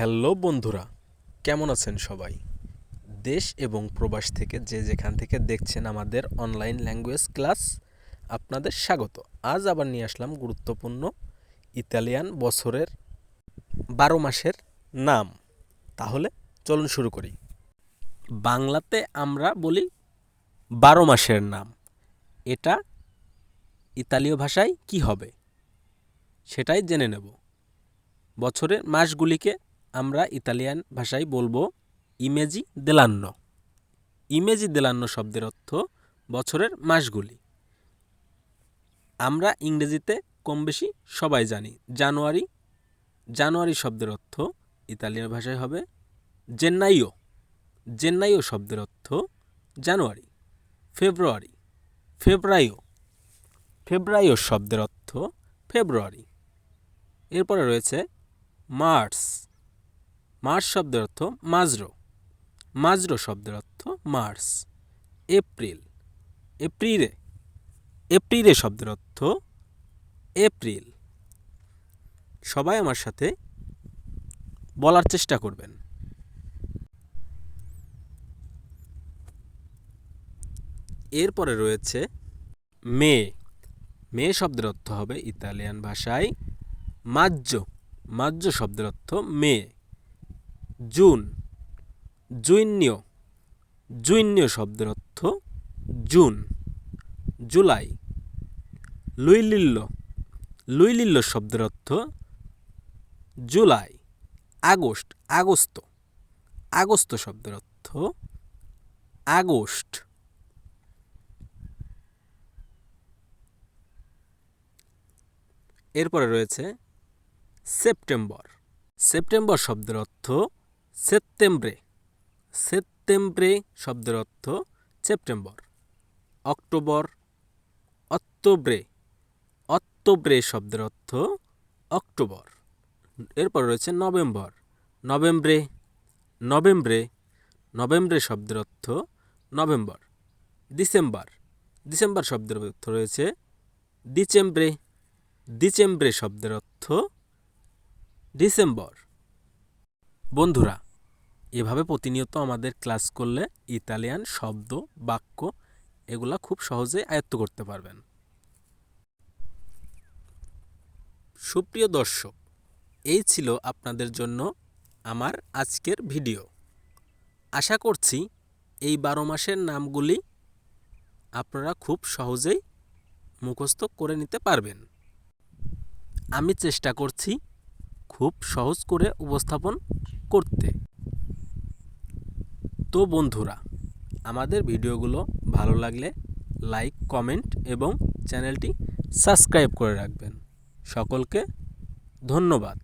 Hello বন্ধুরা, কেমন আছেন সবাই? দেশ এবং প্রবাস থেকে যে যেখান থেকে দেখছেন আমাদের অনলাইন ল্যাঙ্গুয়েজ ক্লাস আপনাদের স্বাগত। আজ আবার নিয়ে আসলাম গুরুত্বপূর্ণ ইতালিয়ান বছরের বারো মাসের নাম। তাহলে চলুন শুরু করি। বাংলাতে আমরা বলি বারো মাসের নাম। এটা ইতালীয় ভাষায় কি হবে? সেটাই জেনে নেব। বছরের মাসগুলিকে আমরা ইতালিয়ান ভাষায় বলব ইমেজি দেলান্ন। ইমেজি দেলান্ন শব্দের অর্থ বছরের মাসগুলি। আমরা ইংরেজিতে কম বেশি সবাই জানি, জানুয়ারি। জানুয়ারি শব্দের অর্থ ইতালিয়ান ভাষায় হবে জেন্নাইও। জেন্নাইও শব্দের অর্থ জানুয়ারি। ফেব্রুয়ারি। ফেব্রাইও। ফেব্রাইও শব্দের অর্থ ফেব্রুয়ারি। এরপরে রয়েছে মার্চ। মার্চ শব্দের অর্থ মাজরো। মাজরো শব্দের অর্থ মার্চ এপ্রিল। এপ্রিলে। এপ্রিলে শব্দের অর্থ এপ্রিল। সবাই আমার সাথে বলার চেষ্টা করবেন। এরপরে রয়েছে মে। মে শব্দের অর্থ হবে ইতালিয়ান ভাষায় মাজ্য মাজ্য শব্দের অর্থ মে। জুন। জুইন্য। জুইন্য শব্দের অর্থ জুন। জুলাই। লুইলিল্য লুইলিল্য শব্দের অর্থ জুলাই। আগস্ট। আগস্ত। আগস্ত শব্দের অর্থ আগস্ট। এরপরে রয়েছে সেপ্টেম্বর। সেপ্টেম্বর শব্দের অর্থ সেপ্টেম্বরে। সেপ্টেম্বরে শব্দের অর্থ সেপ্টেম্বর। অক্টোবর, অক্টোবরে। অক্টোবরে শব্দের অর্থ অক্টোবর। এরপর রয়েছে নভেম্বর। নভেম্বরে নভেম্বরে। নভেম্বরে শব্দের অর্থ নভেম্বর। ডিসেম্বর ডিসেম্বর শব্দের অর্থ রয়েছে ডিসেম্বরে ডিসেম্বরে শব্দের অর্থ ডিসেম্বর। বন্ধুরা এভাবে প্রতিনিয়ত আমাদের ক্লাস করলে ইতালিয়ান শব্দ, বাক্য এগুলা খুব সহজে আয়ত্ত করতে পারবেন। সুপ্রিয় দর্শক, এই ছিল আপনাদের জন্য আমার আজকের ভিডিও। আশা করছি এই বারো মাসের নামগুলি আপনারা খুব সহজেই মুখস্থ করে নিতে পারবেন। আমি চেষ্টা করছি খুব সহজ করে উপস্থাপন করতে। তো বন্ধুরা, আমাদের ভিডিওগুলো ভালো লাগলে লাইক, কমেন্ট এবং চ্যানেলটি সাবস্ক্রাইব করে রাখবেন। সকলকে ধন্যবাদ।